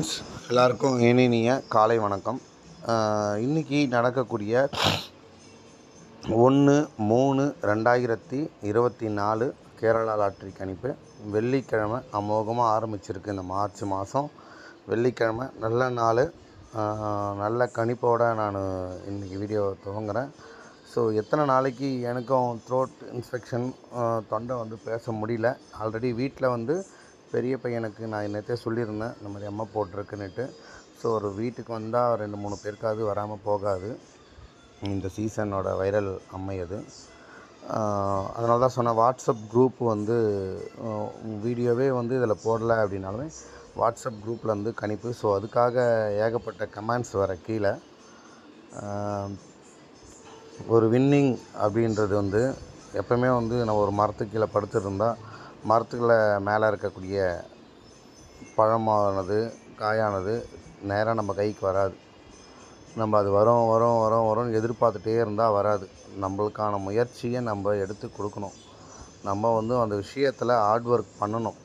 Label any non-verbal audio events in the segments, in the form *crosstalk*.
எல்லாருக்கும் இனிய காலை வணக்கம். இன்றைக்கி நடக்கக்கூடிய ஒன்று மூணு ரெண்டாயிரத்தி இருபத்தி நாலு கேரளா லாட்ரி கணிப்பு. வெள்ளிக்கிழமை அமோகமாக ஆரம்பிச்சிருக்கு இந்த மார்ச் மாதம் வெள்ளிக்கிழமை நல்ல நாள். நல்ல கணிப்போடு நான் இன்றைக்கி வீடியோ துவங்குறேன். ஸோ எத்தனை நாளைக்கு எனக்கும் த்ரோட் இன்ஸ்பெக்ஷன் தொண்டை வந்து பேச முடியல. ஆல்ரெடி வீட்டில் வந்து பெரிய பையனுக்கு நான் நேற்றே சொல்லியிருந்தேன் இந்த மாதிரி அம்மா போட்டிருக்குன்னுட்டு. ஸோ ஒரு வீட்டுக்கு வந்தால் ரெண்டு மூணு பேருக்காவது வராமல் போகாது. இந்த சீசனோட வைரல் அம்மை அது. அதனால தான் சொன்னேன் வாட்ஸ்அப் குரூப் வந்து வீடியோவே வந்து இதில் போடலை அப்படின்னாலுமே வாட்ஸ்அப் குரூப்பில் வந்து கணிப்பு. ஸோ அதுக்காக ஏகப்பட்ட கமெண்ட்ஸ் வர கீழே. ஒரு வின்னிங் அப்படின்றது வந்து எப்போவுமே வந்து நம்ம ஒரு மரத்துக்கு கீழே படுத்துருந்தா மரத்துக்குள்ள மேலே இருக்கக்கூடிய பழமானது காயானது நேராக நம்ம கைக்கு வராது. நம்ம அது வரும் வரும் வரும் வரும்னு எதிர்பார்த்துட்டே இருந்தால் வராது. நம்மளுக்கான முயற்சியை நம்ம எடுத்து கொடுக்கணும். நம்ம வந்து அந்த விஷயத்தில் ஹார்ட் ஒர்க் பண்ணணும்.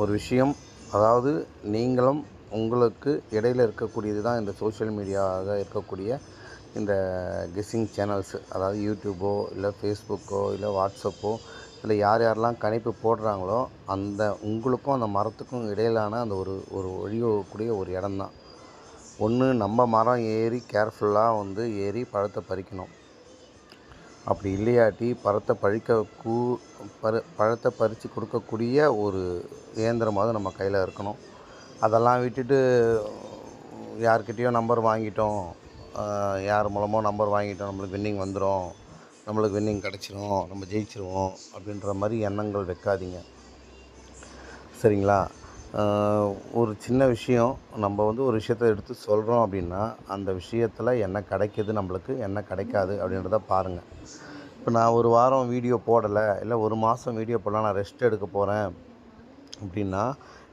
ஒரு விஷயம் அதாவது நீங்களும் உங்களுக்கு இடையில் இருக்கக்கூடியது தான் இந்த சோஷியல் மீடியாவாக இருக்கக்கூடிய இந்த கெஸ்ஸிங் சேனல்ஸு அதாவது யூடியூப்போ இல்லை ஃபேஸ்புக்கோ இல்லை வாட்ஸ்அப்போ மரத்தில் யார் யாரெல்லாம் கணிப்பு போடுறாங்களோ அந்த உங்களுக்கும் அந்த மரத்துக்கும் இடையிலான அந்த ஒரு ஒரு ஒழியக்கூடிய ஒரு இடம்தான். ஒன்று நம்ம மரம் ஏறி கேர்ஃபுல்லாக வந்து ஏறி பழத்தை பறிக்கணும். அப்படி இல்லையாட்டி பழத்தை பழிக்க கூ பரு பழத்தை பறித்து கொடுக்கக்கூடிய ஒரு இயந்திரமாவது நம்ம கையில் இருக்கணும். அதெல்லாம் விட்டுட்டு யார்கிட்டேயோ நம்பர் வாங்கிட்டோம். யார் மூலமோ நம்பர் வாங்கிட்டோம் நம்மளுக்கு வின்னிங் வந்துடும் நம்மளுக்கு வின்னிங் கிடச்சிரும் நம்ம ஜெயிச்சிருவோம் அப்படின்ற மாதிரி எண்ணங்கள் வைக்காதீங்க. சரிங்களா? ஒரு சின்ன விஷயம் நம்ம வந்து ஒரு விஷயத்த எடுத்து சொல்கிறோம் அப்படின்னா அந்த விஷயத்தில் என்ன கிடைக்கிது நம்மளுக்கு என்ன கிடைக்காது அப்படின்றத பாருங்கள் இப்போ நான் ஒரு வாரம் வீடியோ போடலை இல்லை ஒரு மாதம் வீடியோ போடலாம் நான் ரெஸ்ட் எடுக்க போகிறேன் அப்படின்னா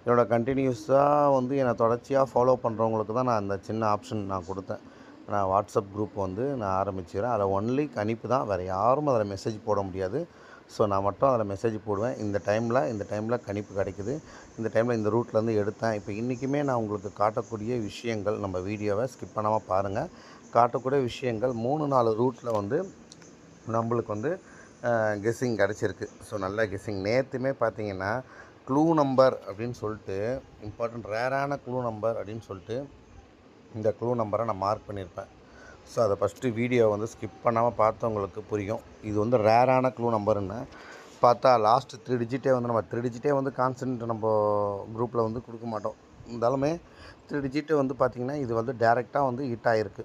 என்னோடய கண்டினியூஸாக வந்து என்னை தொடர்ச்சியாக ஃபாலோ பண்ணுறவங்களுக்கு தான் நான் அந்த சின்ன ஆப்ஷன் நான் கொடுத்தேன். நான் வாட்ஸ்அப் குரூப் வந்து நான் ஆரம்பிச்சிடுறேன் அதில் ஒன்லி கணிப்பு தான். வேறு யாரும் அதில் மெசேஜ் போட முடியாது. ஸோ நான் மட்டும் அதில் மெசேஜ் போடுவேன். இந்த டைமில் இந்த டைமில் கணிப்பு கிடைக்குது. இந்த டைமில் இந்த ரூட்லேருந்து எடுத்தேன். இப்போ இன்றைக்குமே நான் உங்களுக்கு காட்டக்கூடிய விஷயங்கள் நம்ம வீடியோவை ஸ்கிப் பண்ணாமல் பாருங்கள் காட்டக்கூடிய விஷயங்கள் மூணு நாலு ரூட்டில் வந்து நம்மளுக்கு வந்து கெஸ்ஸிங் கிடச்சிருக்கு. ஸோ நல்ல கெஸ்ஸிங் நேற்றுமே பார்த்தீங்கன்னா க்ளூ நம்பர் அப்படின்னு சொல்லிட்டு இம்பார்ட்டண்ட் ரேரான க்ளூ நம்பர் அப்படின்னு சொல்லிட்டு இந்த க்ளூ நம்பரை நான் மார்க் பண்ணியிருப்பேன். ஸோ அதை ஃபஸ்ட்டு வீடியோ வந்து ஸ்கிப் பண்ணாமல் பார்த்தவங்களுக்கு புரியும். இது வந்து ரேரான க்ளூ நம்பருன்னு பார்த்தா லாஸ்ட்டு த்ரீ டிஜிட்டே வந்து நம்ம த்ரீ டிஜிட்டே வந்து கான்சன்ட் நம்ம குரூப்பில் வந்து கொடுக்க மாட்டோம். இருந்தாலுமே த்ரீ டிஜிட்டு வந்து பார்த்திங்கன்னா இது வந்து டேரெக்டாக வந்து ஹிட் ஆகிருக்கு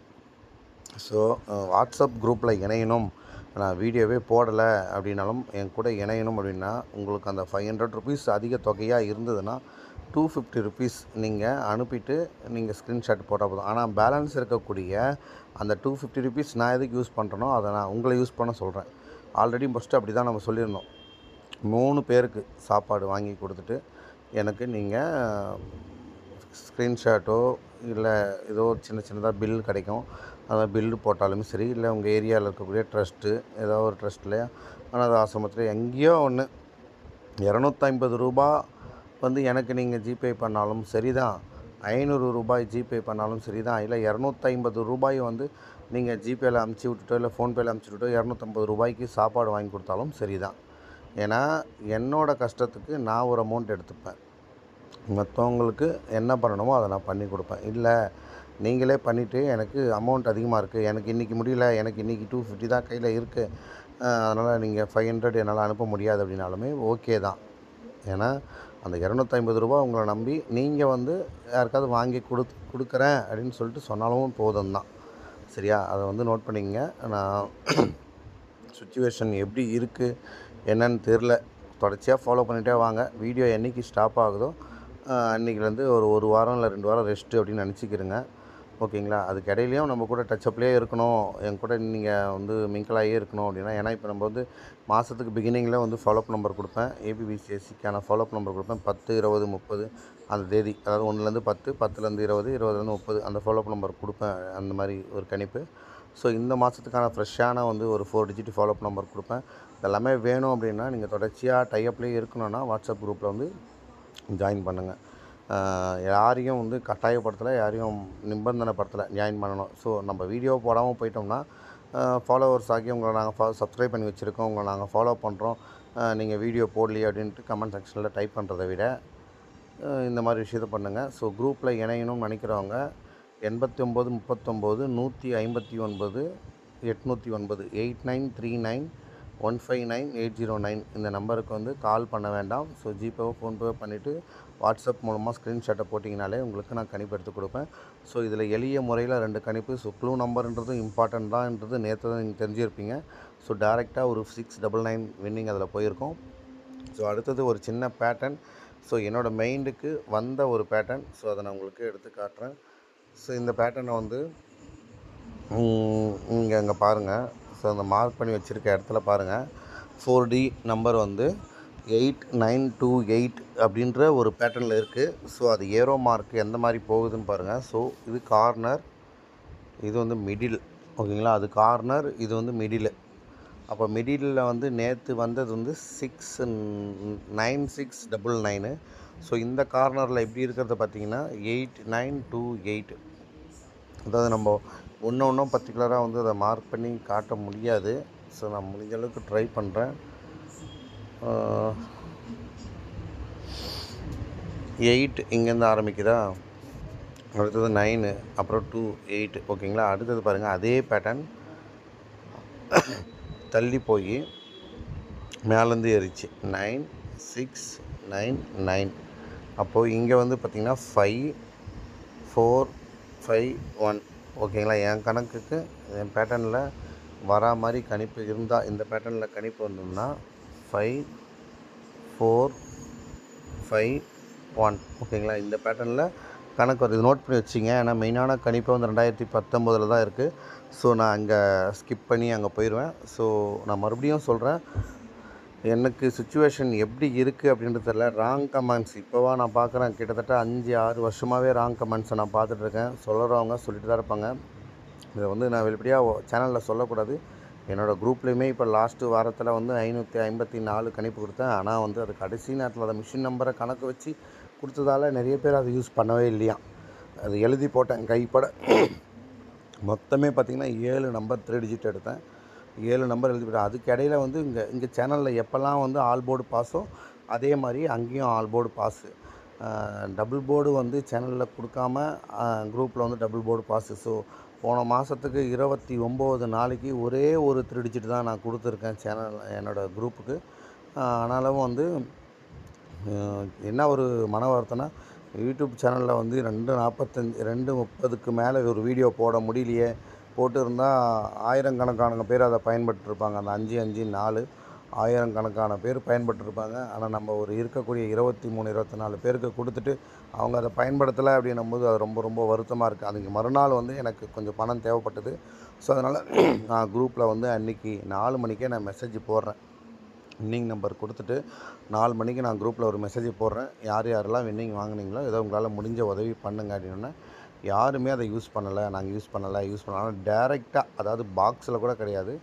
ஸோ வாட்ஸ்அப் குரூப்பில் இணையணும். நான் வீடியோவே போடலை அப்படின்னாலும் என் கூட இணையணும் அப்படின்னா உங்களுக்கு அந்த ஃபைவ் ஹண்ட்ரட் ருபீஸ் அதிக தொகையாக இருந்ததுன்னா டூ ஃபிஃப்டி ருபீஸ் நீங்கள் அனுப்பிட்டு நீங்கள் ஸ்க்ரீன்ஷாட் போட்டால் போதும். ஆனால் பேலன்ஸ் இருக்கக்கூடிய அந்த டூ ஃபிஃப்டி ருபீஸ் நான் எதுக்கு யூஸ் பண்ணுறனோ அதை நான் உங்களை யூஸ் பண்ண சொல்கிறேன் ஆல்ரெடி ஃபஸ்ட்டு அப்படி தான் நம்ம சொல்லியிருந்தோம். மூணு பேருக்கு சாப்பாடு வாங்கி கொடுத்துட்டு எனக்கு நீங்கள் ஸ்க்ரீன்ஷாட்டோ இல்லை ஏதோ சின்ன சின்னதாக பில் கிடைக்கும். அந்த பில்லு போட்டாலுமே சரி இல்லை உங்கள் ஏரியாவில் இருக்கக்கூடிய ட்ரஸ்ட்டு ஏதோ ஒரு ட்ரஸ்ட்லையா ஆனால் அது ஆசிரமத்தில் எங்கேயோ ஒன்று இரநூத்தைம்பது ரூபா வந்து எனக்கு நீங்கள் ஜிபே பண்ணாலும் சரி தான் ஐநூறு ரூபாய் ஜிபே பண்ணாலும் சரி தான் இல்லை இரநூத்தைம்பது ரூபாய் வந்து நீங்கள் ஜிபேயில் அமுச்சு விட்டுட்டோ இல்லை ஃபோன்பேயில் அமுச்சு விட்டுட்டோ இரநூத்தம்பது ரூபாய்க்கு சாப்பாடு வாங்கி கொடுத்தாலும் சரி தான் ஏன்னா என்னோடய கஷ்டத்துக்கு நான் ஒரு அமௌண்ட் எடுத்துப்பேன். மற்றவங்களுக்கு என்ன பண்ணணுமோ அதை நான் பண்ணி கொடுப்பேன். இல்லை நீங்களே பண்ணிவிட்டு எனக்கு அமௌண்ட் அதிகமாக இருக்குது எனக்கு இன்றைக்கி முடியல எனக்கு இன்றைக்கி டூ ஃபிஃப்டி தான் கையில் இருக்குது அதனால் நீங்கள் ஃபைவ் ஹண்ட்ரட் என்னால் அனுப்ப முடியாது அப்படின்னாலுமே ஓகே தான். ஏன்னா அந்த இரநூத்தைம்பது ரூபா உங்களை நம்பி நீங்கள் வந்து யாருக்காவது வாங்கி கொடு கொடுக்குறேன் அப்படின்னு சொல்லிட்டு சொன்னாலும் போதும் தான் சரியா? அதை வந்து நோட் பண்ணிக்கங்க. நான் சுச்சுவேஷன் எப்படி இருக்குது என்னன்னு தெரில தொடர்ச்சியாக ஃபாலோ பண்ணிகிட்டே வாங்க. வீடியோ என்றைக்கு ஸ்டாப் ஆகுதோ அன்றைக்கிலேருந்து ஒரு ஒரு வாரம் இல்லை ரெண்டு வாரம் ரெஸ்ட்டு அப்படின்னு நினச்சிக்கிறேங்க ஓகேங்களா? அதுக்கு இடையிலையும் நம்ம கூட டச்சப்லேயே இருக்கணும். என் கூட நீங்கள் வந்து மிங்கிளாகியே இருக்கணும் அப்படின்னா ஏன்னா இப்போ நம்ம வந்து மாதத்துக்கு பிகினிங்கில் வந்து ஃபாலோஅப் நம்பர் கொடுப்பேன். ஏபிபிசிஎஸ்சிக்கான ஃபாலோஅப் நம்பர் கொடுப்பேன். பத்து இருபது முப்பது அந்த தேதி. அதாவது ஒன்றுலேருந்து பத்து பத்துலேருந்து இருபது இருபதுலேருந்து முப்பது அந்த ஃபாலோஅப் நம்பர் கொடுப்பேன். அந்த மாதிரி ஒரு கணிப்பு. ஸோ இந்த மாதத்துக்கான ஃப்ரெஷ்ஷான வந்து ஒரு ஃபோர் டிஜிட் ஃபாலோஅப் நம்பர் கொடுப்பேன். இதெல்லாமே வேணும் அப்படின்னா நீங்கள் தொடர்ச்சியாக டைஅப்லேயே இருக்கணும்னா வாட்ஸ்அப் குரூப்பில் வந்து ஜாயின் பண்ணுங்கள் யாரையும் வந்து கட்டாயப்படுத்தலை யாரையும் நிபந்தனைப்படுத்தலை ஜாயின் பண்ணணும். ஸோ நம்ம வீடியோ போடாமல் போயிட்டோம்னா ஃபாலோவர்ஸ் ஆகி உங்களை நாங்கள் ஃபா சப்ஸ்கிரைப் பண்ணி வச்சுருக்கோம் உங்களை நாங்கள் ஃபாலோ பண்ணுறோம் நீங்கள் வீடியோ போடலையே அப்படின்ட்டு கமெண்ட் செக்ஷனில் டைப் பண்ணுறதை விட இந்த மாதிரி விஷயத்த பண்ணுங்கள் ஸோ குரூப்பில் இணையணும்னு நினைக்கிறவங்க எண்பத்தி ஒம்பது முப்பத்தொம்போது நூற்றி ஐம்பத்தி ஒன்பது எட்நூற்றி ஒன்பது eight nine three nine one five nine eight zero nine இந்த நம்பருக்கு வந்து கால் பண்ண வேண்டாம். ஸோ ஜிபேவோ ஃபோன்பேவோ பண்ணிவிட்டு வாட்ஸ்அப் மூலமாக ஸ்க்ரீன்ஷாட்டை போட்டிங்கனாலே உங்களுக்கு நான் கணிப்பு எடுத்து கொடுப்பேன். ஸோ இதில் எளிய முறையில் ரெண்டு கணிப்பு. ஸோ க்ளூ நம்பர்ன்றது இம்பார்ட்டன்ட் தான்ன்றது நேற்று தான் நீங்கள் தெரிஞ்சிருப்பீங்க ஸோ டேரெக்டாக ஒரு சிக்ஸ் டபுள் நைன் வின்னிங் அதில் போயிருக்கோம். ஸோ அடுத்தது ஒரு சின்ன பேட்டர்ன் ஸோ என்னோடய மைண்டுக்கு வந்த ஒரு பேட்டர்ன் ஸோ அதை நான் உங்களுக்கு எடுத்து காட்டுறேன். ஸோ இந்த பேட்டர்னை வந்து இங்கே அங்கே பாருங்கள் ஸோ அந்த மார்க் பண்ணி வச்சுருக்க இடத்துல பாருங்கள் ஃபோர் டி நம்பர் வந்து எயிட் நைன் டூ எயிட் அப்படின்ற ஒரு பேட்டர்னில் இருக்குது ஸோ அது ஏரோ மார்க் எந்த மாதிரி போகுதுன்னு பாருங்கள் ஸோ இது கார்னர் இது வந்து மிடில் ஓகேங்களா? அது கார்னர் இது வந்து மிடில் அப்போ மிடிலில் வந்து நேற்று வந்தது வந்து six nine six double nine so இந்த கார்னரில் எப்படி இருக்கிறத பார்த்தீங்கன்னா எயிட் நைன் டூ எயிட் அதாவது நம்ம ஒன்று ஒன்றும் பர்டிகுலராக வந்து அதை மார்க் பண்ணி காட்ட முடியாது. ஸோ நான் முடிஞ்ச அளவுக்கு ட்ரை பண்ணுறேன் எயிட் இங்கேருந்து ஆரம்பிக்குதா? அடுத்தது நைனு அப்புறம் டூ எயிட் ஓகேங்களா அடுத்தது பாருங்கள் அதே பேட்டர்ன் தள்ளி போய் மேலேருந்து ஏறிச்சு. நைன் சிக்ஸ் நைன் நைன் அப்போது இங்கே வந்து பார்த்திங்கன்னா ஃபைவ் ஃபோர் ஃபைவ் ஒன் ஓகேங்களா? என் கணக்குக்கு என் பேட்டர்னில் வரா மாதிரி கணிப்பு இருந்தால் இந்த பேட்டர்னில் கணிப்பு வந்தோம்னா ஃபைவ் ஃபோர் ஃபைவ் ஒன் ஓகேங்களா? இந்த பேட்டர்னில் கணக்கு வருது. நோட் பண்ணி வச்சிங்க. ஏன்னா மெயினான கணிப்பு வந்து ரெண்டாயிரத்தி பத்தொம்போதில் தான் இருக்குது ஸோ நான் அங்கே ஸ்கிப் பண்ணி அங்கே போயிடுவேன் ஸோ நான் மறுபடியும் சொல்கிறேன் எனக்கு சுச்சுவேஷன் எப்படி இருக்குது அப்படின்றது தெரியல. ராங் கமெண்ட்ஸ் இப்போவா நான் பார்க்குறேன். கிட்டத்தட்ட அஞ்சு ஆறு வருஷமாகவே ராங் கமெண்ட்ஸை நான் பார்த்துட்ருக்கேன். சொல்கிறவங்க சொல்லிட்டு தான் இருப்பாங்க. இதை வந்து நான் வெளிப்படையாக சேனலில் சொல்லக்கூடாது. என்னோடய குரூப்லேயுமே இப்போ லாஸ்ட்டு வாரத்தில் வந்து ஐநூற்றி ஐம்பத்தி நாலு கணிப்பு கொடுத்தேன். ஆனால் வந்து அது கடைசி நேரத்தில் அதை மிஷின் நம்பரை கணக்கு வச்சு கொடுத்ததால நிறைய பேர் அதை யூஸ் பண்ணவே இல்லையா. அது எழுதி போட்டேன். கைப்பட மொத்தமே பார்த்திங்கன்னா ஏழு நம்பர் த்ரீ டிஜிட் எடுத்தேன். ஏழு நம்பர் எழுதி போட்டேன் அதுக்கு இடையில வந்து இங்கே இங்கே சேனலில் எப்போல்லாம் வந்து ஆல் போர்டு பாஸோ அதே மாதிரி அங்கேயும் all board pass. Double board வந்து சேனலில் கொடுக்காம குரூப்பில் வந்து டபுள் போர்டு பாஸு. ஸோ போன மாதத்துக்கு இருபத்தி ஒம்பது நாளைக்கு ஒரே ஒரு த்ரீ டிஜிட் தான் நான் கொடுத்துருக்கேன் சேனல் என்னோடய குரூப்புக்கு. ஆனாலும் வந்து என்ன ஒரு மன வருத்தம்னா யூடியூப் சேனலில் வந்து ரெண்டு நாற்பத்தஞ்சு ரெண்டு முப்பதுக்கு மேலே ஒரு வீடியோ போட முடியலையே. போட்டிருந்தால் ஆயிரக்கணக்கான பேர் அதை பயன்பட்டுருப்பாங்க அந்த அஞ்சு அஞ்சு நாலு ஆயிரக்கணக்கான பேர் பயன்பட்டுருப்பாங்க ஆனால் நம்ம ஒரு இருக்கக்கூடிய இருபத்தி மூணு இருபத்தி நாலு பேருக்கு கொடுத்துட்டு அவங்க அதை பயன்படுத்தலை அப்படின்னும் போது அது ரொம்ப ரொம்ப வருத்தமாக இருக்குது அதுக்கு மறுநாள் வந்து எனக்கு கொஞ்சம் பணம் தேவைப்பட்டது. ஸோ அதனால் *clears throat* நான் குரூப்பில் வந்து அன்றைக்கி நாலு மணிக்கே நான் மெசேஜ் போடுறேன். வின்னிங் நம்பர் கொடுத்துட்டு நாலு மணிக்கு நான் குரூப்பில் ஒரு மெசேஜ் போடுறேன். யார் யாரெல்லாம் வின்னிங் வாங்குனீங்களோ ஏதோ உங்களால் முடிஞ்ச உதவி பண்ணுங்க அப்படின்னா யாருமே அதை யூஸ் பண்ணலை நாங்கள் யூஸ் பண்ணலை யூஸ் பண்ணலாம் டேரெக்டாக அதாவது பாக்ஸில் கூட கிடையாது.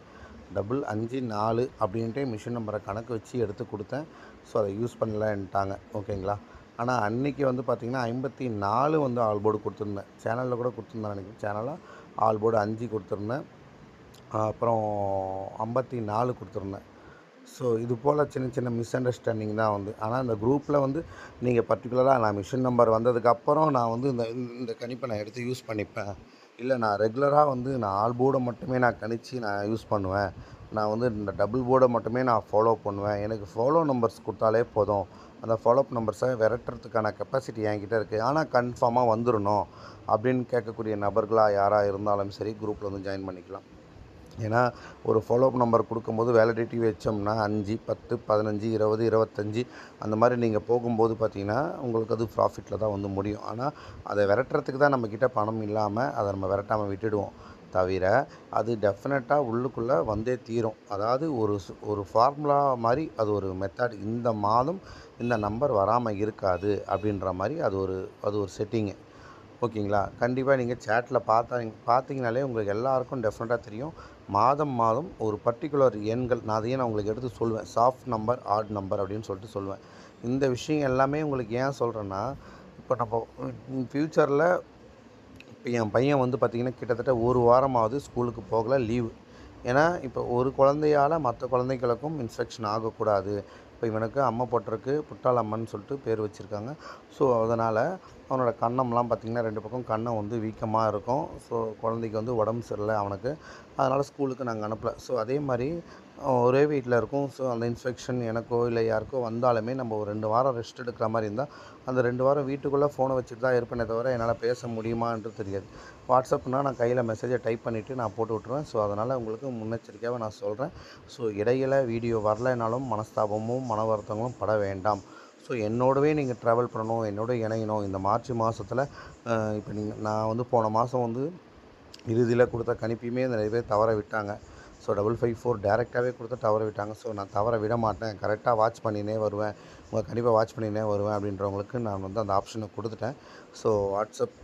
டபுள் அஞ்சு நாலு அப்படின்ட்டு மிஷின் நம்பரை கணக்கு வச்சு எடுத்து கொடுத்தேன். ஸோ அதை யூஸ் பண்ணலன்ட்டாங்க. ஓகேங்களா? ஆனால் அன்றைக்கி வந்து பார்த்திங்கன்னா ஐம்பத்தி நாலு வந்து ஆல் போர்டு கொடுத்துருந்தேன். சேனலில் கூட கொடுத்துருந்தேன் நினைக்கிறேன். சேனலில் ஆல் போர்டு அஞ்சு கொடுத்துருந்தேன். அப்புறம் ஐம்பத்தி நாலு கொடுத்துருந்தேன். ஸோ இது போல் சின்ன சின்ன மிஸ் அண்டர்ஸ்டாண்டிங் தான் வந்து. ஆனால் இந்த குரூப்பில் வந்து நீங்கள் பர்டிகுலராக நான் மிஷின் நம்பர் வந்ததுக்கப்புறம் நான் வந்து இந்த இந்த கணிப்பை நான் எடுத்து யூஸ் பண்ணிப்பேன். இல்லை நான் ரெகுலராக வந்து நான் ஆல் போர்டை மட்டுமே நான் கணிச்சு நான் யூஸ் பண்ணுவேன். நான் வந்து இந்த டபுள் போர்டை மட்டுமே நான் ஃபாலோ பண்ணுவேன். எனக்கு ஃபாலோ நம்பர்ஸ் கொடுத்தாலே போதும். அந்த ஃபாலோஅப் நம்பர்ஸை விரட்டுறதுக்கான கெப்பாசிட்டி என்கிட்ட இருக்குது ஆனால் கன்ஃபார்மாக வந்துடணும் அப்படின்னு கேட்கக்கூடிய நபர்களாக யாராக இருந்தாலும் சரி குரூப்பில் வந்து ஜாயின் பண்ணிக்கலாம். ஏன்னா ஒரு ஃபாலோஅப் நம்பர் கொடுக்கும்போது வேலிடிட்டி வச்சோம்னா அஞ்சு பத்து பதினஞ்சு இருபது இருபத்தஞ்சி அந்த மாதிரி நீங்கள் போகும்போது பார்த்தீங்கன்னா உங்களுக்கு அது ப்ராஃபிட்டில் தான் வந்து முடியும். ஆனால் அதை விரட்டுறதுக்கு தான் நம்மக்கிட்ட பணம் இல்லாமல் அதை நம்ம விரட்டாமல் விட்டுடுவோம் தவிர அது டெஃபினட்டாக உள்ளுக்குள்ளே வந்தே தீரும். அதாவது ஒரு ஒரு ஃபார்முலா மாதிரி அது ஒரு மெத்தட் இந்த மாதம் இந்த நம்பர் வராமல் இருக்காது அப்படின்ற மாதிரி அது ஒரு அது ஒரு செட்டிங்கு ஓகேங்களா? கண்டிப்பாக நீங்கள் சேட்டில் பார்த்தா பார்த்தீங்கனாலே உங்களுக்கு எல்லாருக்கும் டெஃபினட்டாக தெரியும். மாதம் மாதம் ஒரு பர்டிகுலர் எண்கள் நான் அதையே நான் உங்களுக்கு எடுத்து சொல்லுவேன் சாஃப்ட் நம்பர் ஆட் நம்பர் அப்படின்னு சொல்லிட்டு சொல்லுவேன் இந்த விஷயம் எல்லாமே உங்களுக்கு ஏன் சொல்கிறேன்னா இப்போ நம்ம ஃப்யூச்சரில் இப்போ என் பையன் வந்து பார்த்திங்கன்னா கிட்டத்தட்ட ஒரு வாரமாவது ஸ்கூலுக்கு போகல லீவு ஏன்னா இப்போ ஒரு குழந்தையால் மற்ற குழந்தைகளுக்கும் இன்ஃபெக்ஷன் ஆகக்கூடாது. இப்போ இவனுக்கு அம்மை போட்டிருக்கு புட்டாள் அம்மன் சொல்லிட்டு பேர் வச்சுருக்காங்க. ஸோ அதனால் அவனோட கன்னம்லாம் பார்த்திங்கன்னா ரெண்டு பக்கம் கன்னம் வந்து வீக்கமாக இருக்கும். ஸோ குழந்தைக்கு வந்து உடம்பு சரியில்லை அவனுக்கு. அதனால் ஸ்கூலுக்கு நாங்கள் அனுப்பலை. ஸோ அதே மாதிரி ஒரே வீட்டில் இருக்கும். ஸோ அந்த இன்ஃபெக்ஷன் எனக்கோ இல்லை யாருக்கோ வந்தாலுமே நம்ம ஒரு ரெண்டு வாரம் ரெஸ்ட் எடுக்கிற மாதிரி இருந்தால் அந்த ரெண்டு வாரம் வீட்டுக்குள்ளே ஃபோனை வச்சுட்டு தான் இருப்பேனே தவிர என்னால் பேச முடியுமான்றது தெரியாது. வாட்ஸ்அப்னால் நான் கையில் மெசேஜை டைப் பண்ணிவிட்டு நான் போட்டு விட்ருவேன் ஸோ அதனால் உங்களுக்கு முன்னெச்சரிக்கையாக நான் சொல்கிறேன் ஸோ இடையில வீடியோ வரலைனாலும் மனஸ்தாபமும் மன வருத்தங்களும் பட வேண்டாம். ஸோ என்னோடவே நீங்கள் ட்ராவல் பண்ணணும் என்னோட இணையணும். இந்த மார்ச் மாதத்தில் இப்போ நீங்கள் நான் வந்து போன மாதம் வந்து இறுதியில் கொடுத்த கணிப்பையுமே நிறைய பேர் தவற விட்டாங்க. ஸோ டபுள் ஃபைவ் ஃபோர் டேரெக்டாகவே கொடுத்து தவற விட்டாங்க. ஸோ நான் தவற விட மாட்டேன். கரெக்டாக வாட்ச் பண்ணினே வருவேன். உங்கள் கண்டிப்பாக வாட்ச் பண்ணினே வருவேன் அப்படின்றவங்களுக்கு நான் வந்து அந்த ஆப்ஷனை கொடுத்துட்டேன். ஸோ வாட்ஸ்அப்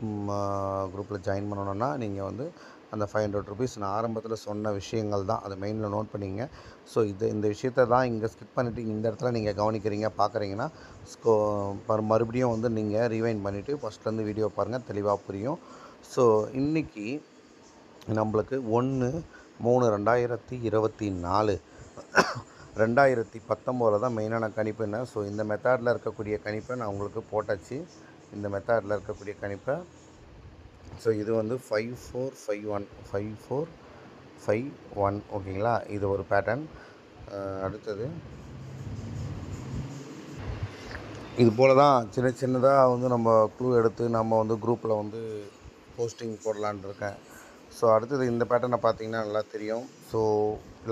குரூப்பில் ஜாயின் பண்ணணுன்னா நீங்கள் வந்து அந்த ஃபைவ் ஹண்ட்ரட் ருபீஸ் நான் ஆரம்பத்தில் சொன்ன விஷயங்கள் தான். அதை மெயினில் நோட் பண்ணிங்க. ஸோ இது இந்த விஷயத்த தான் இங்கே ஸ்கிப் பண்ணிவிட்டு இந்த இடத்துல நீங்கள் கவனிக்கிறீங்க பார்க்குறீங்கன்னா ஸ்கோ பர் மறுபடியும் வந்து நீங்கள் ரீவைண்ட் பண்ணிவிட்டு ஃபஸ்ட்லேருந்து வீடியோ பாருங்கள் தெளிவாக புரியும். ஸோ இன்றைக்கி நம்மளுக்கு ஒன்று மூணு ரெண்டாயிரத்தி இருபத்தி நாலு. ரெண்டாயிரத்தி பத்தொம்போதில் தான் மெயினான கணிப்பு என்ன? ஸோ இந்த மெத்தடில் இருக்கக்கூடிய கணிப்பை நான் உங்களுக்கு போட்டாச்சு. இந்த மெத்தடில் இருக்கக்கூடிய கணிப்பை. ஸோ இது வந்து five four five one five four five one ஓகேங்களா இது ஒரு பேட்டர்ன் அடுத்தது. இது போல் தான் சின்ன சின்னதாக வந்து நம்ம க்ளூ எடுத்து நம்ம வந்து குரூப்பில் வந்து போஸ்டிங் போடலான்னு இருக்கேன். ஸோ அடுத்தது இந்த பேட்டர்னை பார்த்தீங்கன்னா நல்லா தெரியும். ஸோ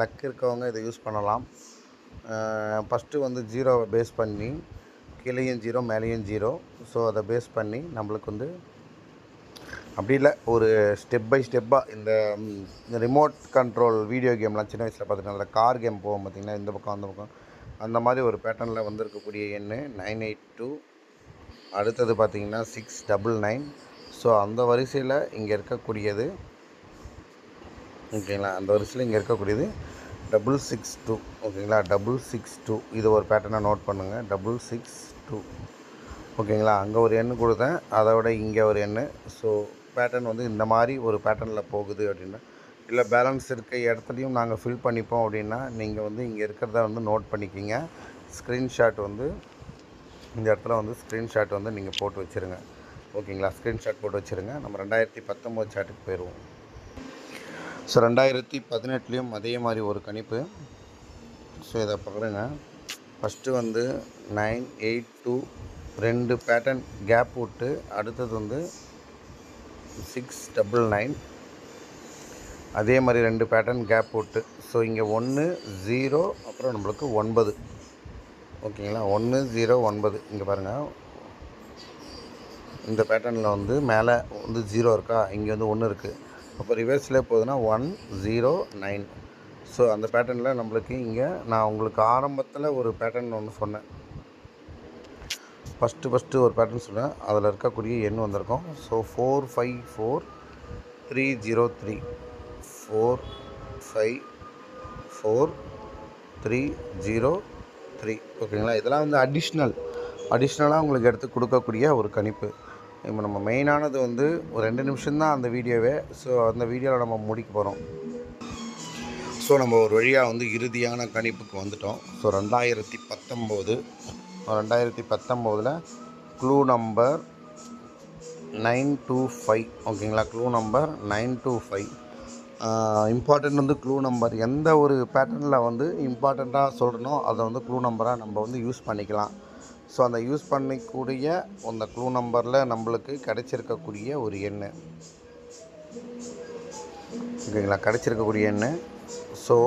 லக் இருக்கவங்க இதை யூஸ் பண்ணலாம். ஃபஸ்ட்டு வந்து ஜீரோவை பேஸ் பண்ணி கீழேயும் ஜீரோ மேலேயும் ஜீரோ ஸோ அதை பேஸ் பண்ணி நம்மளுக்கு வந்து அப்படி இல்லை ஒரு ஸ்டெப் பை ஸ்டெப்பாக இந்த இந்த ரிமோட் கண்ட்ரோல் வீடியோ கேம்லாம் சின்ன வயசில் பார்த்துட்டு அதில் கார் கேம் போகும் பார்த்திங்கன்னா இந்த பக்கம் அந்த பக்கம். அந்த மாதிரி ஒரு பேட்டர்னில் வந்திருக்கக்கூடிய எண் நைன் எயிட் டூ அடுத்தது பார்த்திங்கன்னா சிக்ஸ் டபுள் நைன் ஸோ அந்த வரிசையில் இங்கே இருக்கக்கூடியது ஓகேங்களா? அந்த வரிசையில் இங்கே இருக்கக்கூடியது டபுள் சிக்ஸ் டூ ஓகேங்களா? டபுள் சிக்ஸ் டூ இது ஒரு பேட்டர்னை நோட் பண்ணுங்கள் டபுள் சிக்ஸ் டூ ஓகேங்களா? அங்கே ஒரு எண் கொடுத்தேன். அதை விட இங்கே ஒரு எண் ஸோ பேட்டர்ன் வந்து இந்த மாதிரி ஒரு பேட்டர்னில் போகுது அப்படின்னா இல்லை பேலன்ஸ் இருக்க இடத்துலையும் நாங்கள் ஃபில் பண்ணிப்போம் அப்படின்னா நீங்கள் வந்து இங்கே இருக்கிறத வந்து நோட் பண்ணிக்கிங்க. ஸ்க்ரீன்ஷாட் வந்து இந்த இடத்துல வந்து ஸ்க்ரீன்ஷாட் வந்து நீங்கள் போட்டு வச்சுருங்க. ஓகேங்களா? ஸ்க்ரீன்ஷாட் போட்டு வச்சுருங்க. நம்ம ரெண்டாயிரத்தி பத்தொம்போது சாட்டுக்கு போயிடுவோம். ஸோ ரெண்டாயிரத்தி பதினெட்டுலேயும் அதே மாதிரி ஒரு கணிப்பு. ஸோ இதை பாருங்க. ஃபஸ்ட்டு வந்து நைன் எயிட் டூ ரெண்டு பேட்டர்ன் கேப் விட்டு அடுத்தது வந்து சிக்ஸ் டபுள் நைன் அதே மாதிரி ரெண்டு பேட்டர்ன் கேப் விட்டு ஸோ இங்கே ஒன்று ஜீரோ அப்புறம் நம்மளுக்கு ஒன்பது. ஓகேங்களா? ஒன்று ஜீரோ ஒன்பது. இங்கே பாருங்கள் இந்த பேட்டர்னில் வந்து மேலே வந்து ஜீரோ இருக்கா? இங்கே வந்து ஒன்று இருக்குது அப்போ ரிவர்ஸில் போகுதுன்னா ஒன் ஜீரோ நைன் ஸோ அந்த பேட்டர்னில் நம்மளுக்கு இங்கே நான் உங்களுக்கு ஆரம்பத்தில் ஒரு பேட்டர்ன் ஒன்று சொன்னேன். ஃபஸ்ட்டு ஃபஸ்ட்டு ஒரு பேட்டர்ன் சொன்னேன். அதில் இருக்கக்கூடிய எண் வந்திருக்கும். So four five four three zero three four five four three zero three ஓகேங்களா இதெல்லாம் வந்து அடிஷ்னல் அடிஷ்னலாக உங்களுக்கு எடுத்து கொடுக்கக்கூடிய ஒரு கணிப்பு. இப்போ நம்ம மெயினானது வந்து ஒரு ரெண்டு நிமிஷம்தான் அந்த வீடியோவே. ஸோ அந்த வீடியோவில் நம்ம முடிக்க போகிறோம் ஸோ நம்ம ஒரு வழியாக வந்து இறுதியான கணிப்புக்கு வந்துட்டோம். ஸோ ரெண்டாயிரத்தி பத்தொம்போது. ரெண்டாயிரத்தி பத்தொம்போதில் clue number nine two five. ஓகேங்களா? Clue number nine two five. Important வந்து க்ளூ நம்பர் எந்த ஒரு பேட்டர்னில் வந்து இம்பார்ட்டண்ட்டாக சொல்கிறனோ அதை வந்து க்ளூ நம்பராக நம்ம வந்து யூஸ் பண்ணிக்கலாம். ஸோ அந்த யூஸ் பண்ணிக்கூடிய அந்த க்ளூ நம்பரில் நம்மளுக்கு கிடைச்சிருக்கக்கூடிய ஒரு எண் ஓகேங்களா? கிடச்சிருக்கக்கூடிய எண் so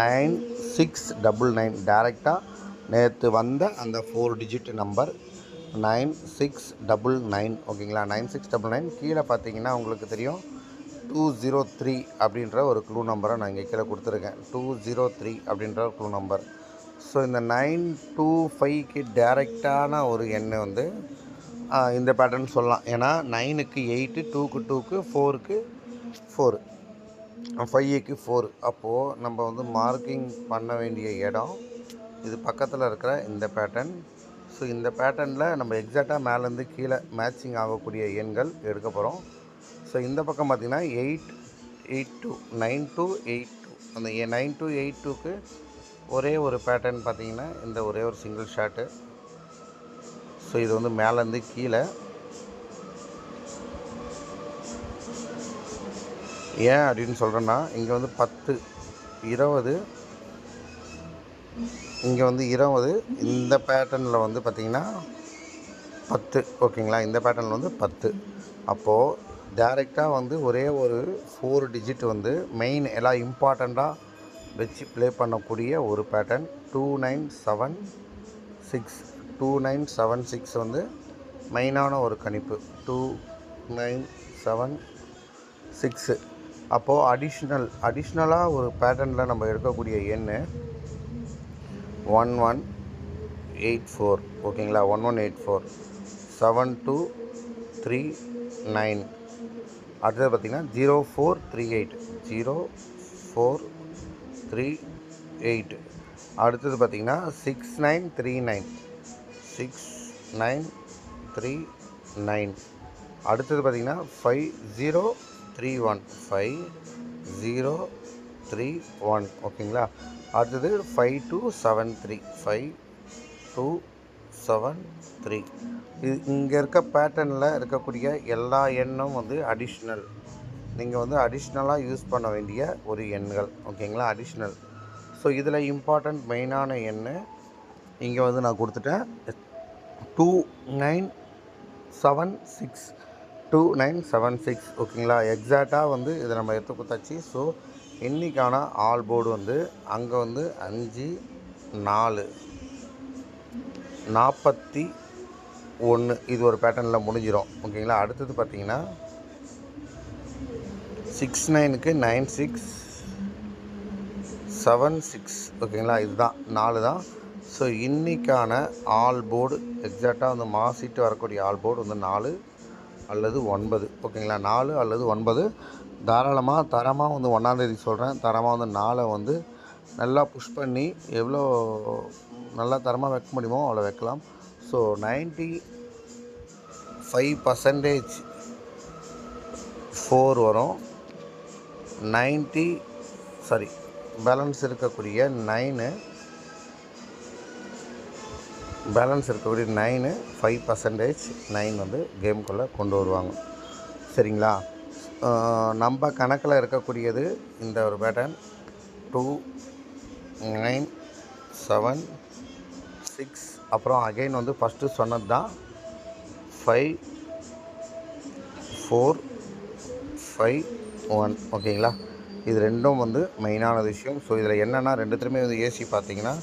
nine six double nine டேரெக்டாக நேற்று வந்த அந்த four digit number nine six double nine ஓகேங்களா? நைன் சிக்ஸ் டபுள் நைன் கீழே பார்த்தீங்கன்னா உங்களுக்கு தெரியும். டூ ஜீரோ த்ரீ அப்படின்ற ஒரு க்ளூ நம்பரை நான் இங்கே கீழே கொடுத்துருக்கேன். டூ ஜீரோ த்ரீ அப்படின்ற ஒரு க்ளூ நம்பர் ஸோ இந்த நைன் டூ ஃபைவ்க்கு டேரெக்டான ஒரு எண் வந்து இந்த பேட்டர்ன் சொல்லலாம். ஏன்னா நைனுக்கு எயிட்டு டூக்கு டூக்கு ஃபோருக்கு ஃபோரு ஃபைவுக்கு ஃபோர் அப்போது நம்ம வந்து மார்க்கிங் பண்ண வேண்டிய இடம் இது பக்கத்தில் இருக்கிற இந்த பேட்டர்ன் ஸோ இந்த பேட்டர்னில் நம்ம எக்ஸாக்டாக மேலேருந்து கீழே மேட்சிங் ஆகக்கூடிய எண்கள் எடுக்க போகிறோம் ஸோ இந்த பக்கம் பார்த்திங்கன்னா eight eight two nine two eight two அந்த நைன் டூ எயிட் டூக்கு ஒரே ஒரு பேட்டர்ன் பார்த்தீங்கன்னா இந்த ஒரே ஒரு சிங்கிள் ஷாட்டு ஸோ இது வந்து மேலேருந்து கீழே. ஏன் அப்படின்னு சொல்கிறேன்னா இங்கே வந்து பத்து இருபது இங்கே வந்து இருபது இந்த பேட்டர்னில் வந்து பார்த்திங்கன்னா பத்து ஓகேங்களா? இந்த பேட்டர்னில் வந்து பத்து. அப்போது டேரெக்டாக வந்து ஒரே ஒரு ஃபோர் டிஜிட் வந்து மெயின் எல்லாம் இம்பார்ட்டண்ட்டாக வச்சு ப்ளே பண்ணக்கூடிய ஒரு pattern two nine seven six two nine seven six வந்து மெயினான ஒரு கணிப்பு. டூ நைன் செவன் சிக்ஸு அப்போது அடிஷ்னல் அடிஷ்னலாக ஒரு பேட்டர்னில் நம்ம எடுக்கக்கூடிய எண் ஒன் ஒன் எயிட் ஃபோர் ஓகேங்களா? One one eight four seven two three nine அடுத்தது பார்த்திங்கன்னா zero four three eight zero four three eight அடுத்தது பார்த்திங்கன்னா six nine three nine six nine three nine அடுத்தது பார்த்திங்கன்னா five zero three one five zero three one ஓகேங்களா? அடுத்தது five two seven three five two seven three இது இங்கே இருக்க பேட்டர்னில் இருக்கக்கூடிய எல்லா எண்ணும் வந்து அடிஷ்னல் நீங்கள் வந்து அடிஷ்னலாக யூஸ் பண்ண வேண்டிய ஒரு எண்கள் ஓகேங்களா அடிஷ்னல் ஸோ இதில் இம்பார்ட்டண்ட் மெயினான எண்ணு இங்கே வந்து நான் கொடுத்துட்டேன். Two nine seven six two nine seven six ஓகேங்களா எக்ஸாக்டாக வந்து இதை நம்ம எடுத்து கொடுத்தாச்சு. ஸோ இன்றைக்கான ஆல் போர்டு வந்து அங்கே வந்து அஞ்சு நாலு. நாற்பத்தி ஒன்று இது ஒரு பேட்டர்னில் முடிஞ்சிடும் ஓகேங்களா அடுத்தது பார்த்தீங்கன்னா சிக்ஸ் நைனுக்கு நைன் சிக்ஸ் செவன் சிக்ஸ் ஓகேங்களா? இதுதான். நாலு தான். ஸோ இன்றைக்கான ஆல் போர்டு எக்ஸாக்டாக வந்து மாசிட்டு வரக்கூடிய ஆல் போர்டு வந்து நாலு அல்லது ஒன்பது. ஓகேங்களா? நாலு அல்லது ஒன்பது. தாராளமாக தரமாக வந்து ஒன்றாந்தேதி சொல்கிறேன் தரமாக வந்து நாளை வந்து நல்லா புஷ் பண்ணி எவ்வளோ நல்லா தரமாக வைக்க முடியுமோ அவ்வளோ வைக்கலாம். So ninety five percentage four வரும். நைன்ட்டி சாரி பேலன்ஸ் இருக்கக்கூடிய நைனு பேலன்ஸ் இருக்கக்கூடிய நைனு ஃபைவ் பர்சன்டேஜ் நைன் வந்து கேம்குள்ளே கொண்டு வருவாங்க. சரிங்களா? நம்ம கணக்கில் இருக்கக்கூடியது இந்த ஒரு pattern two nine seven six அப்புறம் அகைன் வந்து ஃபஸ்ட்டு சொன்னது தான் ஃபைவ் ஃபோர் ஃபைவ் ஒன் ஓகேங்களா? இது ரெண்டும் வந்து மெயினான விஷயம். ஸோ இதில் என்னென்னா ரெண்டுத்துலையுமே வந்து ஏசி பார்த்தீங்கன்னா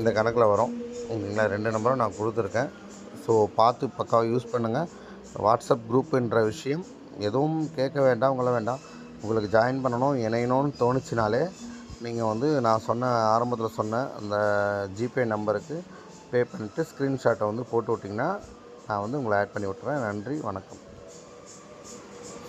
இந்த கணக்கில் வரும். ஓகேங்களா? ரெண்டு நம்பரும் நான் கொடுத்துருக்கேன். ஸோ பார்த்து பக்காவாக யூஸ் பண்ணுங்கள் வாட்ஸ்அப் குரூப்புன்ற விஷயம் எதுவும் கேட்க வேண்டாம் உங்களை வேண்டாம். உங்களுக்கு ஜாயின் பண்ணணும் இணையணும்னு தோணுச்சுனாலே நீங்கள் வந்து நான் சொன்ன ஆரம்பத்தில் சொன்ன அந்த ஜிபே நம்பருக்கு பே பண்ணிவிட்டு ஸ்க்ரீன்ஷாட்டை வந்து போட்டு விட்டிங்கன்னா நான் வந்து உங்களை ஆட் பண்ணி விட்டுறேன். நன்றி வணக்கம்.